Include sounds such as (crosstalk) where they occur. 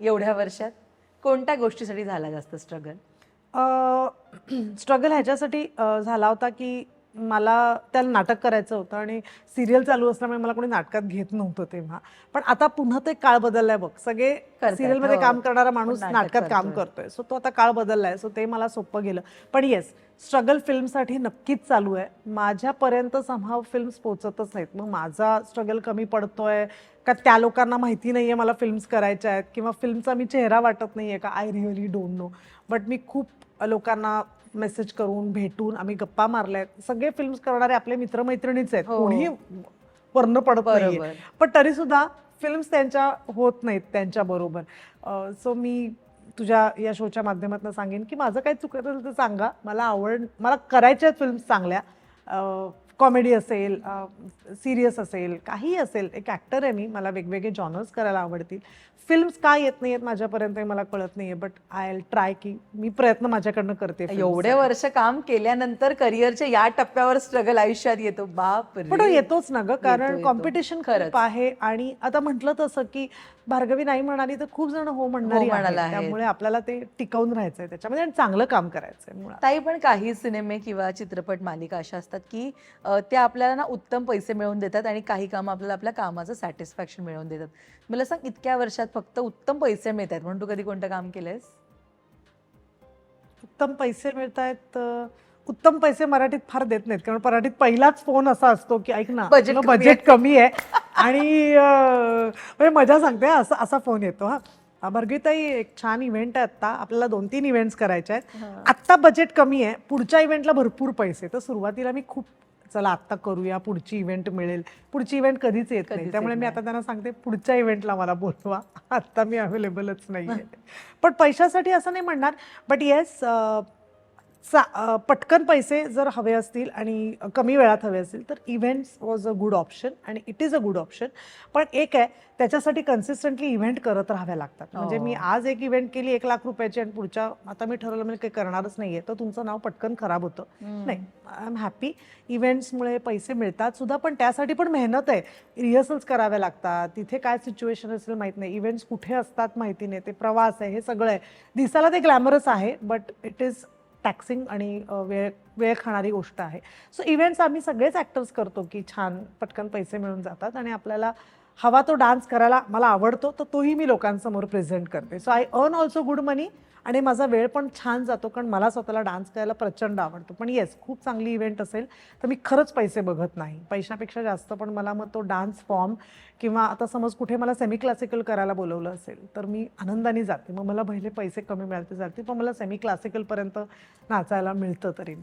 एवढ्या वर्षात? कोणत्या गोष्टीसाठी झाला जास्त स्ट्रगल स्ट्रगल (clears throat) ह्याच्यासाठी झाला होता की मला त्याला नाटक करायचं होतं आणि सिरियल चालू असल्यामुळे मला कोणी नाटकात घेत नव्हतं तेव्हा. पण आता पुन्हा ते काळ बदललाय बघ. सगळे सिरियलमध्ये हो. काम करणारा माणूस नाटक नाटकात काम करतोय. सो तो आता काळ बदललाय. सो ते मला सोपं गेलं. पण येस स्ट्रगल फिल्मसाठी नक्कीच चालू आहे. माझ्यापर्यंत समहाव फिल्म्स पोचतच नाहीत. मग माझा स्ट्रगल कमी पडतोय का त्या लोकांना माहिती नाहीये मला फिल्म्स करायच्या आहेत? किंवा फिल्मचा मी चेहरा वाटत नाहीये का? I really don't know but मी खूप लोकांना मेसेज करून भेटून आम्ही गप्पा मारल्या. आहेत सगळे फिल्म्स करणारे आपले मित्रमैत्रिणीच आहेत. हो. कोणी वर्ण पडत नाहीये. बरोबर. पण तरी सुद्धा फिल्म्स त्यांच्या होत नाहीत त्यांच्या बरोबर. सो मी तुझ्या या शोच्या माध्यमातून सांगेन की माझं काही चुकत असेल तर सांगा. मला आवड मला करायच्या फिल्म्स चांगल्या. कॉमेडी असेल सिरियस असेल काही असेल एक ॲक्टर आहे मी मला वेगवेगळे जॉनर्स करायला आवडतील फिल्म्स का येत नाही आहेत माझ्यापर्यंत मला कळत नाही आहे बट आय एल ट्राय की मी प्रयत्न माझ्याकडनं करते एवढे. वर्ष काम केल्यानंतर करिअरच्या या टप्प्यावर स्ट्रगल आयुष्यात येतो बाप पण येतोच ना ग कारण. कॉम्पिटिशन खरंच. आहे आणि आता म्हटलं तसं की भार्गवी नाही म्हणाली तर खूप जण हो म्हणणारी हो. त्यामुळे आपल्याला ते टिकवून राहायचंय त्याच्यामध्ये आणि चांगलं काम करायचंय ताई पण काही सिनेमे किंवा चित्रपट मालिका अशा असतात की त्या आपल्याला ना उत्तम पैसे मिळवून देतात आणि काही कामं आपल्याला आपल्या कामाचं सॅटिस्फॅक्शन मिळवून देतात. मला सांग इतक्या वर्षात फक्त उत्तम पैसे मिळत आहेत म्हणून तू कधी कोणतं काम केलंयस? उत्तम पैसे मिळत आहेत उत्तम पैसे मराठीत फार देत नाहीत. कारण मराठीत पहिलाच फोन असा असतो की ऐक ना कमी बजेट कमी आहे. आणि म्हणजे मजा सांगते असा असा फोन येतो हा. भर्गीताई एक छान इव्हेंट आहे आता आपल्याला दोन तीन इव्हेंट्स करायचे आहेत. आत्ता बजेट कमी आहे. पुढच्या इव्हेंटला भरपूर पैसे तर सुरुवातीला मी खूप चला आत्ता करूया पुढची इव्हेंट मिळेल. पुढची इव्हेंट कधीच येत नाही. त्यामुळे मी. आता त्यांना सांगते पुढच्या इव्हेंटला मला बोलवा. (laughs) आत्ता मी अवेलेबलच नाही (laughs) पण पैशासाठी असं नाही म्हणणार. बट येस पटकन पैसे जर हवे असतील आणि कमी वेळात हवे असतील तर events was a good option आणि it is a good option पण एक आहे त्याच्यासाठी कन्सिस्टंटली इव्हेंट करत राहाव्या लागतात. म्हणजे मी हो. आज एक इव्हेंट केली एक लाख रुपयाची आणि पुढच्या आता मी ठरवलं म्हणजे काही करणारच नाहीये तर तुमचं नाव पटकन खराब होतं. नाही आय एम हॅपी इव्हेंट्समुळे पैसे मिळतात सुद्धा पण त्यासाठी पण मेहनत आहे. रिहर्सल्स कराव्या लागतात. तिथे काय सिच्युएशन असेल माहीत नाही. इव्हेंट्स कुठे असतात माहिती नाही. ते प्रवास आहे हे सगळं आहे. दिसायला ते ग्लॅमरस आहे बट इट इज टॅक्सिंग आणि वेळ वेळ खाणारी गोष्ट आहे. सो इव्हेंट्स आम्ही सगळेच ॲक्टर्स करतो की छान पटकन पैसे मिळून जातात आणि आपल्याला हवा तो डान्स करायला मला आवडतो तर तोही मी लोकांसमोर प्रेझेंट करते. So I earn also good money आणि माझा वेळ पण छान जातो कारण मला स्वतःला डान्स करायला प्रचंड आवडतो. पण येस खूप चांगली इव्हेंट असेल तर मी खरंच पैसे बघत नाही. पैशापेक्षा जास्त पण मला मग तो डान्स फॉर्म किंवा आता समज कुठे मला सेमी क्लासिकल करायला बोलवलं असेल तर मी आनंदाने जाते. मग मला पहिले पैसे कमी मिळाले जाते पण मला सेमी क्लासिकलपर्यंत नाचायला मिळतं तरी